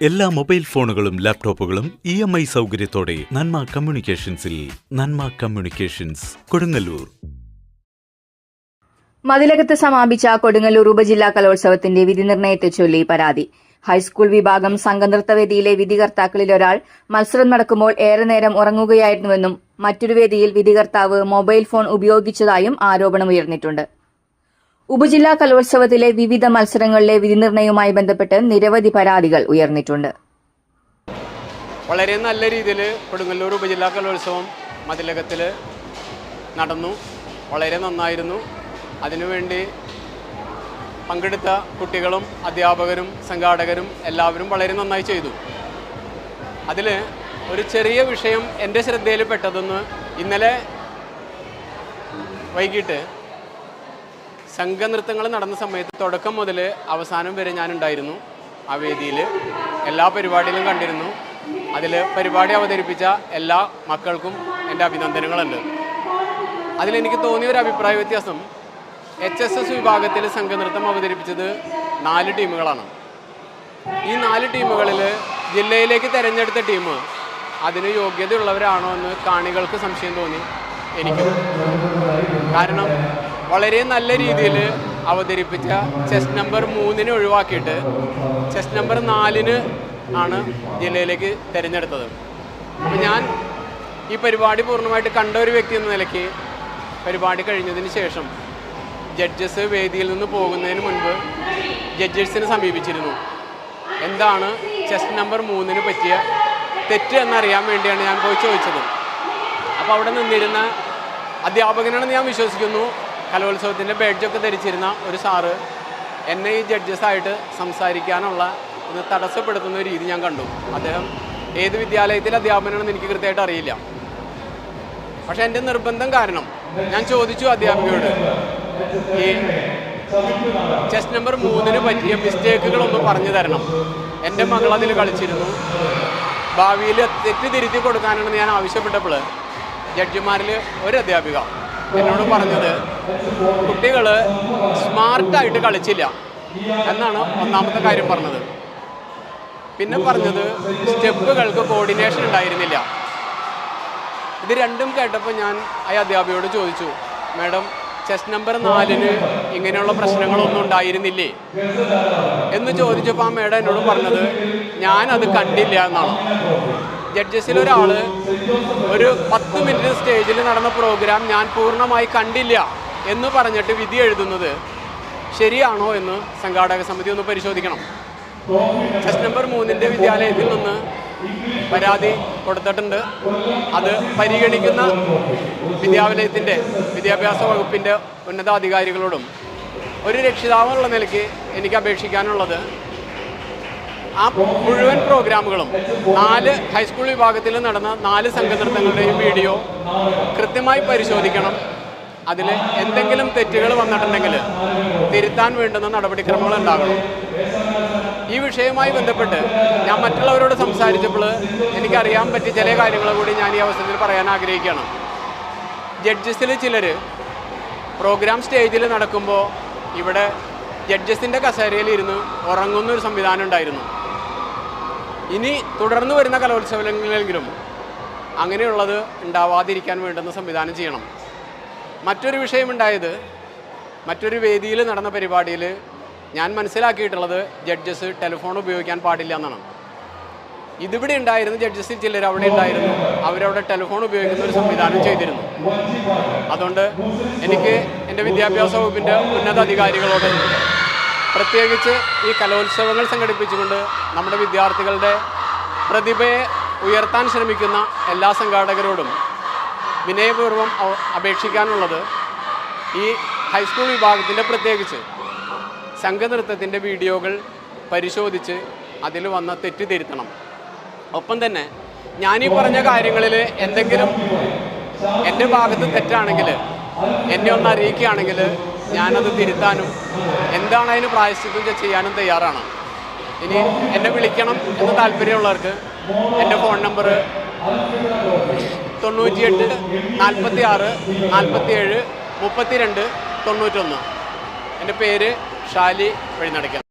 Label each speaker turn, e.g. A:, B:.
A: എല്ലാ മൊബൈൽ ഫോണുകളും ലാപ്ടോപ്പുകളും ഇ എം ഐ സൗകര്യത്തോടെ നന്മ കമ്മ്യൂണിക്കേഷൻസിൽ നന്മ കമ്മ്യൂണിക്കേഷൻസ് കൊടുങ്ങല്ലൂർ.
B: മതിലകത്ത് സമാപിച്ച കൊടുങ്ങല്ലൂർ ഉപജില്ലാ കലോത്സവത്തിന്റെ വിധി നിർണയത്തെ ചൊല്ലി പരാതി. ഹൈസ്കൂൾ വിഭാഗം സംഘനൃത്തവേദിയിലെ വിധികർത്താക്കളിൽ ഒരാൾ മത്സരം നടക്കുമ്പോൾ ഏറെ നേരം ഉറങ്ങുകയായിരുന്നുവെന്നും മറ്റൊരു വേദിയിൽ വിധികർത്താവ് മൊബൈൽ ഫോൺ ഉപയോഗിച്ചതായും ആരോപണമുയർന്നിട്ടുണ്ട്. ഉപജില്ലാ കലോത്സവത്തിലെ വിവിധ മത്സരങ്ങളിലെ വിധി നിർണയവുമായി ബന്ധപ്പെട്ട് നിരവധി പരാതികൾ ഉയർന്നിട്ടുണ്ട്.
C: വളരെ നല്ല രീതിയിൽ കൊടുങ്ങല്ലൂർ ഉപജില്ലാ കലോത്സവം മതിലകത്തിൽ നടന്നു. വളരെ നന്നായിരുന്നു. അതിനുവേണ്ടി പങ്കെടുത്ത കുട്ടികളും അധ്യാപകരും സംഘാടകരും എല്ലാവരും വളരെ നന്നായി ചെയ്തു. അതിൽ ഒരു ചെറിയ വിഷയം എന്റെ ശ്രദ്ധയിൽ പെട്ടതെന്ന് ഇന്നലെ വൈകിട്ട് സംഘനൃത്തങ്ങൾ നടന്ന സമയത്ത് തുടക്കം മുതൽ അവസാനം വരെ ഞാനുണ്ടായിരുന്നു ആ വേദിയിൽ. എല്ലാ പരിപാടിയിലും കണ്ടിരുന്നു. അതിൽ പരിപാടി അവതരിപ്പിച്ച എല്ലാ മക്കൾക്കും എന്റെ അഭിനന്ദനങ്ങളുണ്ട്. അതിലെനിക്ക് തോന്നിയ ഒരു അഭിപ്രായ വ്യത്യാസം എച്ച് എസ് എസ് വിഭാഗത്തിൽ സംഘനൃത്തം അവതരിപ്പിച്ചത് നാല് ടീമുകളാണ്. ഈ നാല് ടീമുകളിൽ ജില്ലയിലേക്ക് തിരഞ്ഞെടുത്ത ടീം അതിന് യോഗ്യതയുള്ളവരാണോ എന്ന് കാണികൾക്ക് സംശയം തോന്നി. എനിക്കും കാരണം വളരെ നല്ല രീതിയിൽ അവതരിപ്പിച്ച ചെസ് നമ്പർ മൂന്നിന് ഒഴിവാക്കിയിട്ട് ചെസ് നമ്പർ നാലിന് ആണ് ജില്ലയിലേക്ക് തിരഞ്ഞെടുത്തത്. അപ്പോൾ ഞാൻ ഈ പരിപാടി പൂർണമായിട്ട് കണ്ട ഒരു വ്യക്തി എന്ന നിലയ്ക്ക് പരിപാടി കഴിഞ്ഞതിന് ശേഷം ജഡ്ജസ് വേദിയിൽ നിന്ന് പോകുന്നതിന് മുൻപ് ജഡ്ജസിനെ സമീപിച്ചിരുന്നു. എന്താണ് ചെസ് നമ്പർ മൂന്നിന് പറ്റിയ തെറ്റ് എന്നറിയാൻ വേണ്ടിയാണ് ഞാൻ പോയി ചോദിച്ചത്. അപ്പോൾ അവിടെ നിന്നിരുന്ന അധ്യാപകനാണെന്ന് ഞാൻ വിശ്വസിക്കുന്നു. കലോത്സവത്തിന്റെ ബെഡ്ജൊക്കെ ധരിച്ചിരുന്ന ഒരു സാറ് എന്നെ ഈ ജഡ്ജസായിട്ട് സംസാരിക്കാനുള്ള ഒന്ന് തടസ്സപ്പെടുത്തുന്ന രീതി ഞാൻ കണ്ടു. അദ്ദേഹം ഏത് വിദ്യാലയത്തിൽ അധ്യാപനമാണെന്ന് എനിക്ക് കൃത്യമായിട്ട് അറിയില്ല. പക്ഷേ എന്റെ നിർബന്ധം കാരണം ഞാൻ ചോദിച്ചു അധ്യാപികയോട് ഈ ചെസ് നമ്പർ മൂന്നിന് പറ്റിയ മിസ്റ്റേക്കുകളൊന്ന് പറഞ്ഞു തരണം. എന്റെ മകൾ അതിൽ കളിച്ചിരുന്നു. ഭാവിയിൽ തെറ്റ് തിരുത്തി കൊടുക്കാനാണ് ഞാൻ ആവശ്യപ്പെട്ടപ്പോൾ ജഡ്ജിമാരിൽ ഒരു അധ്യാപിക എന്നോട് പറഞ്ഞത് കുട്ടികൾ സ്മാർട്ടായിട്ട് കളിച്ചില്ല എന്നാണ് ഒന്നാമത്തെ കാര്യം പറഞ്ഞത്. പിന്നെ പറഞ്ഞത് സ്റ്റെപ്പുകൾക്ക് കോർഡിനേഷൻ ഉണ്ടായിരുന്നില്ല. ഇത് രണ്ടും കേട്ടപ്പോൾ ഞാൻ ആ അധ്യാപികയോട് ചോദിച്ചു മാഡം ചെസ് നമ്പർ നാലിന് ഇങ്ങനെയുള്ള പ്രശ്നങ്ങളൊന്നും ഉണ്ടായിരുന്നില്ലേ? എന്ന് ചോദിച്ചപ്പോൾ ആ മേഡം എന്നോട് പറഞ്ഞത് ഞാനത് കണ്ടില്ല എന്നാണ്. ജഡ്ജസിൽ ഒരാൾ ഒരു പത്ത് മിനിറ്റ് സ്റ്റേജിൽ നടന്ന പ്രോഗ്രാം ഞാൻ പൂർണമായി കണ്ടില്ല. എന്ന് പറഞ്ഞിട്ട് വിധി എഴുതുന്നത് ശരിയാണോ എന്ന് സംഘാടക സമിതി ഒന്ന് പരിശോധിക്കണം. ടെസ്റ്റ് നമ്പർ മൂന്നിന്റെ വിദ്യാലയത്തിൽ നിന്ന് പരാതി കൊടുത്തിട്ടുണ്ട്. അത് പരിഗണിക്കുന്ന വിദ്യാലയത്തിന്റെ വിദ്യാഭ്യാസ വകുപ്പിന്റെ ഉന്നതാധികാരികളോടും ഒരു രക്ഷിതാവെന്നുള്ള നിലയ്ക്ക് എനിക്ക് അപേക്ഷിക്കാനുള്ളത്. ആ മുഴുവൻ പ്രോഗ്രാമുകളും നാല് ഹൈസ്കൂൾ വിഭാഗത്തിൽ നടന്ന നാല് സംഘനൃത്തങ്ങളുടെയും വീഡിയോ കൃത്യമായി പരിശോധിക്കണം. അതിൽ എന്തെങ്കിലും തെറ്റുകൾ വന്നിട്ടുണ്ടെങ്കിൽ തിരുത്താൻ വേണ്ടുന്ന നടപടിക്രമങ്ങൾ ഉണ്ടാകണം. ഈ വിഷയവുമായി ബന്ധപ്പെട്ട് ഞാൻ മറ്റുള്ളവരോട് സംസാരിച്ചപ്പോൾ എനിക്കറിയാൻ പറ്റിയ ചില കാര്യങ്ങൾ കൂടി ഞാൻ ഈ അവസരത്തിൽ പറയാൻ ആഗ്രഹിക്കുകയാണ്. ജഡ്ജസിൽ ചിലർ പ്രോഗ്രാം സ്റ്റേജിൽ നടക്കുമ്പോൾ ഇവിടെ ജഡ്ജസിന്റെ കസേരയിൽ ഇരുന്ന് ഉറങ്ങുന്ന ഒരു സംവിധാനം ഉണ്ടായിരുന്നു. ഇനി തുടർന്ന് വരുന്ന കലോത്സവങ്ങളിലെങ്കിലും അങ്ങനെയുള്ളത് ഉണ്ടാവാതിരിക്കാൻ വേണ്ടുന്ന സംവിധാനം ചെയ്യണം. മറ്റൊരു വിഷയമുണ്ടായത് മറ്റൊരു വേദിയിൽ നടന്ന പരിപാടിയിൽ ഞാൻ മനസ്സിലാക്കിയിട്ടുള്ളത് ജഡ്ജസ് ടെലിഫോൺ ഉപയോഗിക്കാൻ പാടില്ല എന്നാണ്. ഇതിവിടെ ഉണ്ടായിരുന്ന ജഡ്ജസിൽ ചിലർ അവിടെ ഉണ്ടായിരുന്നു. അവരവിടെ ടെലിഫോൺ ഉപയോഗിക്കുന്ന ഒരു സംവിധാനം ചെയ്തിരുന്നു. അതുകൊണ്ട് എനിക്ക് എന്റെ വിദ്യാഭ്യാസ വകുപ്പിന്റെ ഉന്നത അധികാരികളോട് പ്രത്യേകിച്ച് ഈ കലോത്സവങ്ങൾ സംഘടിപ്പിച്ചുകൊണ്ട് നമ്മുടെ വിദ്യാർത്ഥികളുടെ പ്രതിഭയെ ഉയർത്താൻ ശ്രമിക്കുന്ന എല്ലാ സംഘാടകരോടും വിനയപൂർവം അപേക്ഷിക്കാനുള്ളത് ഈ ഹൈസ്കൂൾ വിഭാഗത്തിന്റെ പ്രത്യേകിച്ച് സംഘനൃത്തത്തിന്റെ വീഡിയോകൾ പരിശോധിച്ച് അതിൽ വന്ന തെറ്റ് തിരുത്തണം ഒപ്പം തന്നെ ഞാനീ പറഞ്ഞ കാര്യങ്ങളിൽ എന്തെങ്കിലും എന്റെ ഭാഗത്ത് തെറ്റാണെങ്കിൽ എന്നെ ഒന്ന് അറിയിക്കുകയാണെങ്കിൽ ഞാനത് തിരുത്താനും എന്താണ് അതിന് പ്രായശ്ചിത്തം ചെയ്യാനും തയ്യാറാണ്. ഇനി എന്നെ വിളിക്കണം എന്ന് താല്പര്യമുള്ളവർക്ക് എന്റെ ഫോൺ നമ്പർ തൊണ്ണൂറ്റിയെട്ട് നാൽപ്പത്തി ആറ് നാൽപ്പത്തി ഏഴ് മുപ്പത്തി രണ്ട് തൊണ്ണൂറ്റൊന്ന്. എന്റെ പേര് ഷാലി വഴിനടയ്ക്കൽ.